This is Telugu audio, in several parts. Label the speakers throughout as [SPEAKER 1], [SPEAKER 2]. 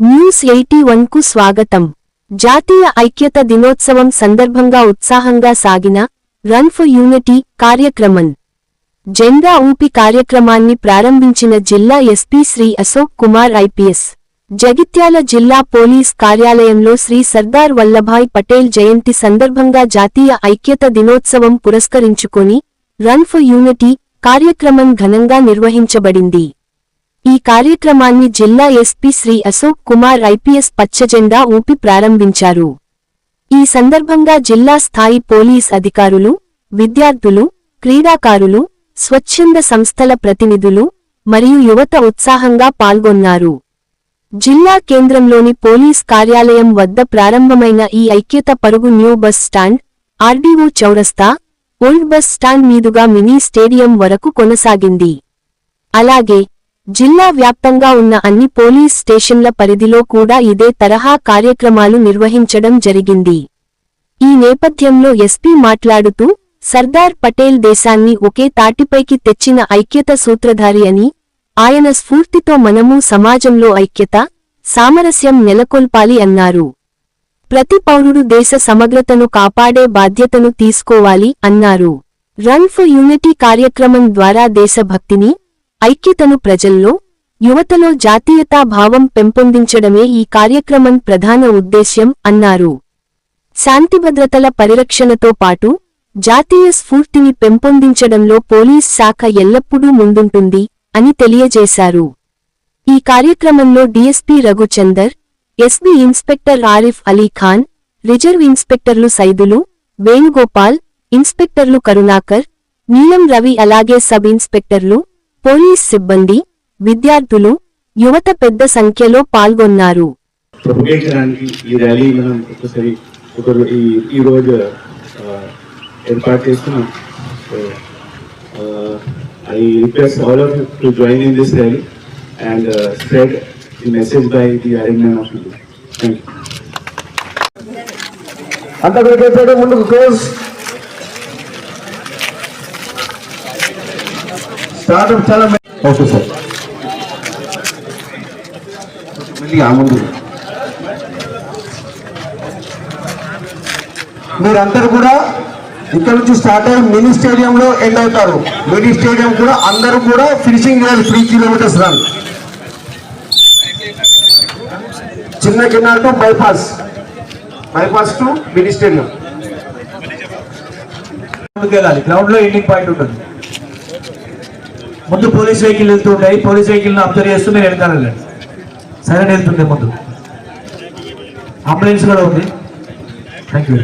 [SPEAKER 1] న్యూస్ ఎయిటీ వన్కు స్వాగతం. జాతీయ ఐక్యత దినోత్సవం సందర్భంగా ఉత్సాహంగా సాగిన రన్ ఫర్ యూనిటీ కార్యక్రమం. జెండా ఊపి కార్యక్రమాన్ని ప్రారంభించిన జిల్లా ఎస్పీ శ్రీ అశోక్ కుమార్ ఐపీఎస్ జగిత్యాల జిల్లా పోలీస్ కార్యాలయంలో శ్రీ సర్దార్ వల్లభాయ్ పటేల్ జయంతి సందర్భంగా జాతీయ ఐక్యత దినోత్సవం పురస్కరించుకొని రన్ ఫర్ యూనిటీ కార్యక్రమం ఘనంగా నిర్వహించబడింది. ఈ కార్యక్రమాన్ని జిల్లా ఎస్పీ శ్రీ అశోక్ కుమార్ ఐపీఎస్ పచ్చజెండా ఊపి ప్రారంభించారు. ఈ సందర్భంగా జిల్లా స్థాయి పోలీస్ అధికారులు విద్యార్థులు క్రీడాకారులు స్వచ్ఛంద సంస్థల ప్రతినిధులు మరియు యువత ఉత్సాహంగా పాల్గొన్నారు. జిల్లా కేంద్రంలోని పోలీస్ కార్యాలయం వద్ద ప్రారంభమైన ఈ ఐక్యత పరుగు న్యూ బస్ స్టాండ్ ఆర్డీఓ చౌరస్తా ఓల్డ్ బస్ స్టాండ్ మీదుగా మినీ స్టేడియం వరకు కొనసాగింది. అలాగే జిల్లా వ్యాప్తంగా ఉన్న అన్ని పోలీస్ స్టేషన్ల పరిధిలో కూడా ఇదే తరహా కార్యక్రమాలు నిర్వహించడం జరిగింది. ఈ నేపథ్యంలో ఎస్పీ మాట్లాడుతూ సర్దార్ పటేల్ దేశాన్ని ఒకే తాటిపైకి తెచ్చిన ఐక్యత సూత్రధారి అని ఆయన స్ఫూర్తితో మనము సమాజంలో ఐక్యత సామరస్యం నెలకొల్పాలి అన్నారు. ప్రతి పౌరుడు దేశ సమగ్రతను కాపాడే బాధ్యతను తీసుకోవాలి అన్నారు. రన్ ఫర్ యూనిటీ కార్యక్రమం ద్వారా దేశభక్తిని ఐక్యతను ప్రజల్లో యువతలో జాతీయతా భావం పెంపొందించడమే ఈ కార్యక్రమం ప్రధాన ఉద్దేశ్యం అన్నారు. శాంతిభద్రతల పరిరక్షణతో పాటు జాతీయ స్ఫూర్తిని పెంపొందించడంలో పోలీస్ శాఖ ఎల్లప్పుడూ ముందుంటుంది అని తెలియజేశారు. ఈ కార్యక్రమంలో DSP Raghuchander SB inspector Arif Ali Khan reserve ఇన్స్పెక్టర్లు Saidulu Venugopal ఇన్స్పెక్టర్లు కరుణాకర్ నీలం రవి అలాగే సబ్ ఇన్స్పెక్టర్లు పోలీస్ సిబ్బంది విద్యార్థులు యువత పెద్ద సంఖ్యలో పాల్గొన్నారు.
[SPEAKER 2] ప్రొపగేట్ చేయడానికి ఈ ర్యాలీ మనం ఒకసారి ఒక రో- ఈ ఈ రోజు ఆ, ఏర్పాటు చేస్తున్నాం so I request all of to join in this rally and spread the message by the iron man of India. Thank you
[SPEAKER 3] అంత పెట్టేసాడు ముందుకు క్లోజ్ చాలా ఓకే సార్. ముందు. మీరందరూ కూడా ఇక్కడ నుంచి స్టార్ట్ అయ్యి మినీ స్టేడియంలో ఎండ్ అవుతారు. మినీ స్టేడియం కూడా అందరూ కూడా ఫినిషింగ్ చేయాలి త్రీ కిలోమీటర్స్ రన్ చిన్న Kinnar to bypass bypass to mini
[SPEAKER 4] stadium. వెళ్ళాలి గ్రౌండ్లో ఎండింగ్ పాయింట్ ఉంటుంది. ముందు పోలీస్ వెహికల్ వెళ్తుంటాయి. పోలీస్ వెహికల్ అబ్జర్వ్ చేస్తూ మీరు వెళ్తారు వెళ్ళండి సరైన వెళ్తుంది ముందు. అంబులెన్స్ కూడా ఉంది. థ్యాంక్ యూ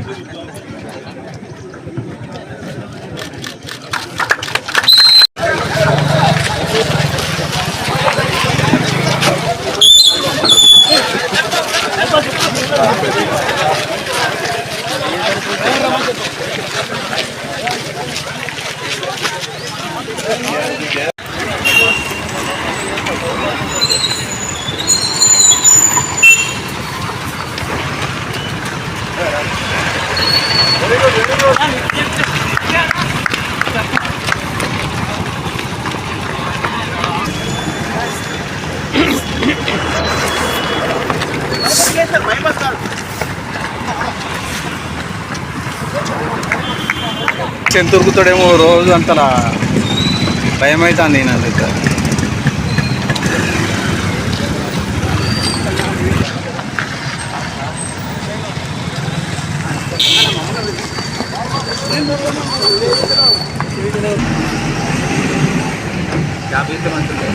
[SPEAKER 5] చెంత ఉరుకుతాడేమో రోజు అంతలా భయం అవుతుంది నేను యాభై మంత్రులు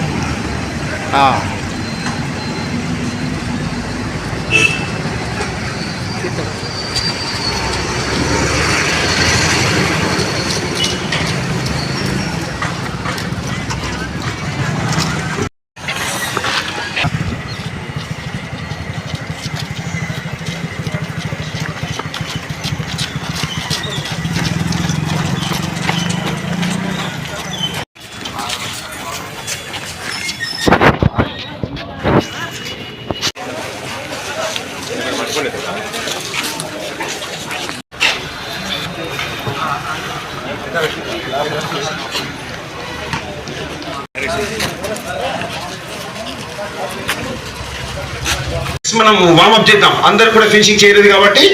[SPEAKER 6] మనం వామప్ చేద్దాం. అందరు కూడా ఫినిషింగ్ చేయలేదు కాబట్టి.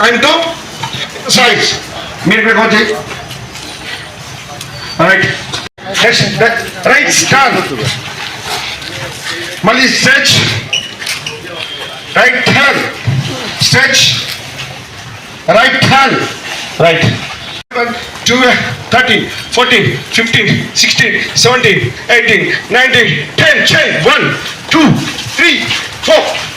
[SPEAKER 6] టైం టు సైజ్ మీరు ఇక్కడ వచ్చి రైట్ స్టార్ మళ్ళీ stretch right hand stretch right hand right 13, 14, 15, 16, 17, 18, 19, 10, 10, 1, 2, 3, 4,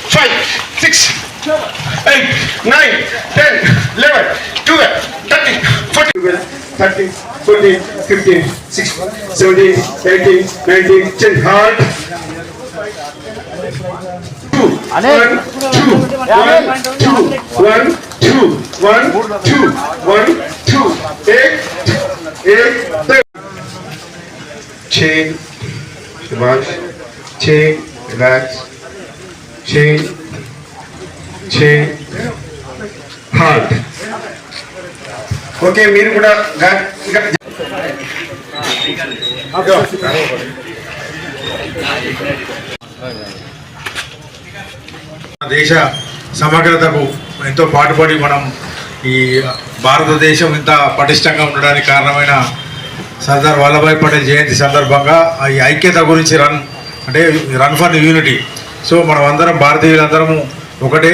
[SPEAKER 6] 5, 6, 7, 8, 9, 10, 11, 12, 13, 14, 13, 14, 15, 16, 17, 18, 19, 10, heart. Two, one, two, one, two, one, two, one, two, one, two, एक, एक, छः, शाबाश, छः, रिलैक्स, छः, छः, हार्ट, ओके मेरे बड़ा गाट
[SPEAKER 7] ದೇಶ సమగ్రతకు ఎంతో పాటుపడి మనం ఈ భారతదేశం ఇంత పటిష్టంగా ఉండడానికి కారణమైన సర్దార్ వల్లభాయ్ పటేల్ జయంతి సందర్భంగా ఆ ఈ ఐక్యత గురించి రన్ అంటే రన్ ఫర్ యూనిటీ. సో మనం అందరం భారతీయులందరము ఒకటే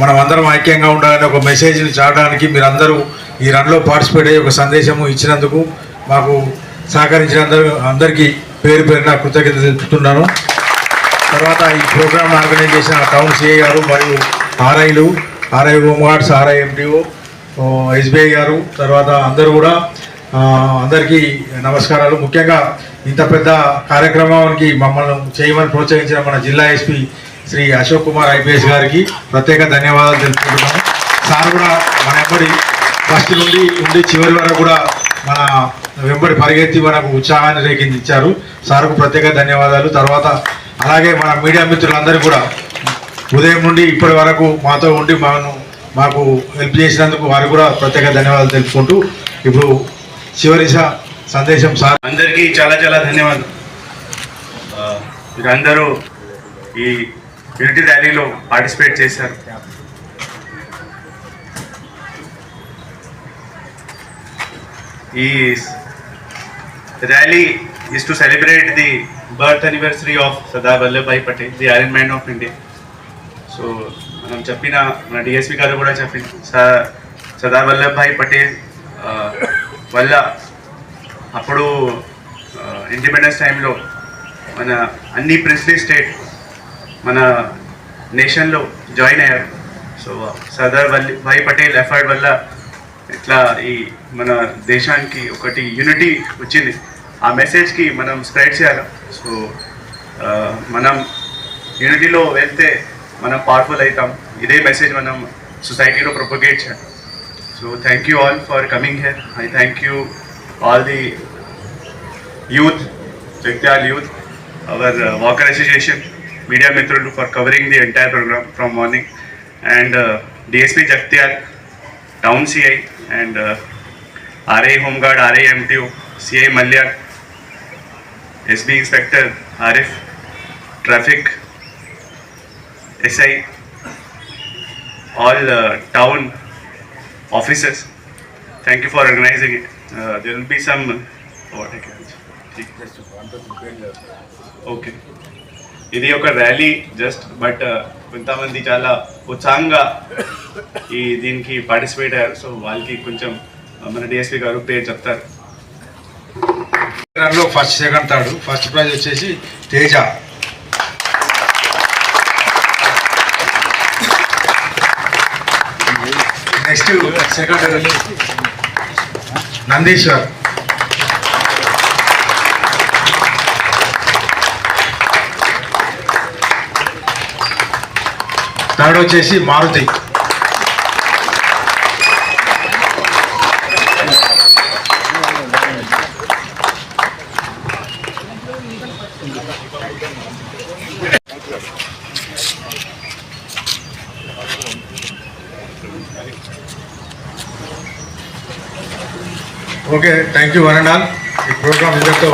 [SPEAKER 7] మనం అందరం ఐక్యంగా ఉండాలని ఒక మెసేజ్ని చాడడానికి మీరందరూ ఈ రన్లో పార్టిసిపేట్ అయ్యి ఒక సందేశము ఇచ్చినందుకు మాకు సహకరించిన అందరూ అందరికీ పేరు పేరున కృతజ్ఞత తెలుపుతున్నాను. తర్వాత ఈ ప్రోగ్రామ్ ఆర్గనైజ్ చేసిన టౌన్ సిఐ గారు మరియు ఆర్ఐలు RI home guards RI MDO SBI గారు తర్వాత అందరూ కూడా అందరికీ నమస్కారాలు. ముఖ్యంగా ఇంత పెద్ద కార్యక్రమానికి మమ్మల్ని చేయమని ప్రోత్సహించిన మన జిల్లా ఎస్పీ శ్రీ అశోక్ కుమార్ ఐపీఎస్ గారికి ప్రత్యేక ధన్యవాదాలు తెలుపుకుంటున్నాము. సార్ కూడా మన ఎంబడి ఫస్ట్ నుండి ఉండి చివరి వరకు కూడా మన వెంబడి పరిగెత్తి మనకు ఉత్సాహాన్ని రేకించారు సార్కు ప్రత్యేక ధన్యవాదాలు. తర్వాత అలాగే మన మీడియా మిత్రులందరూ కూడా ఉదయం నుండి ఇప్పటి వరకు మాతో ఉండి మాను మాకు హెల్ప్ చేసినందుకు వారు కూడా ప్రత్యేక ధన్యవాదాలు తెలుపుకుంటూ ఇప్పుడు చివరి స- సందేశం సార్.
[SPEAKER 8] అందరికీ చాలా చాలా ధన్యవాదాలు. మీరందరూ ఈ యూనిటీ ర్యాలీలో పార్టిసిపేట్ చేశారు. ఈ rally is to celebrate the birth anniversary of Sardar Vallabhbhai Patel the iron man of India so మనం చెప్పిన మన డిఎస్పి గారు కూడా చెప్పిన సర్దార్ వల్లభాయ్ పటేల్ వల్ల అప్పుడు ఇండిపెండెన్స్ టైంలో మన అన్ని ప్రిన్స్లీ స్టేట్ మన నేషన్లో జాయిన్ అయ్యారు. సో సర్దార్ వల్లభాయ్ పటేల్ ఎఫర్ట్ వల్ల ఇట్లా ఈ మన దేశానికి ఒకటి యూనిటీ వచ్చింది. ఆ మెసేజ్కి మనం స్ప్రెడ్ చేయాలి సో ఆ, మనం యూనిటీలో వెళ్తే మనం పవర్ఫుల్ అవుతాం ఇదే మెసేజ్ మనం సొసైటీలో ప్రొపగేట్ చేయాలి so thank you all for coming here I thank you all the youth, Jagdal youth, our uh, Walker Association, media Mitrulu for covering the entire program from morning, and uh, DSP Jagtial, Town CI, and uh, RA Homeguard, RA MTO, CI Malyar, SB Inspector Arif, Traffic, SI, all uh, town officers. Thank you for organizing it. Uh, there will be some. What I can. Okay ఇది ఒక ర్యాలీ జస్ట్ బట్ కొంతమంది చాలా ఉత్సాహంగా ఈ దీనికి పార్టిసిపేట్ అయ్యారు సో వాళ్ళకి కొంచెం uh, మన డిఎస్పీ గారు పేరు చెప్తారు
[SPEAKER 7] లో first second third. First prize వచ్చేసి Teja. Next second Nandeeshwar. Third వచ్చేసి Maruti. Okay thank you one and all ఈ ప్రోగ్రామ్ ఇదంతా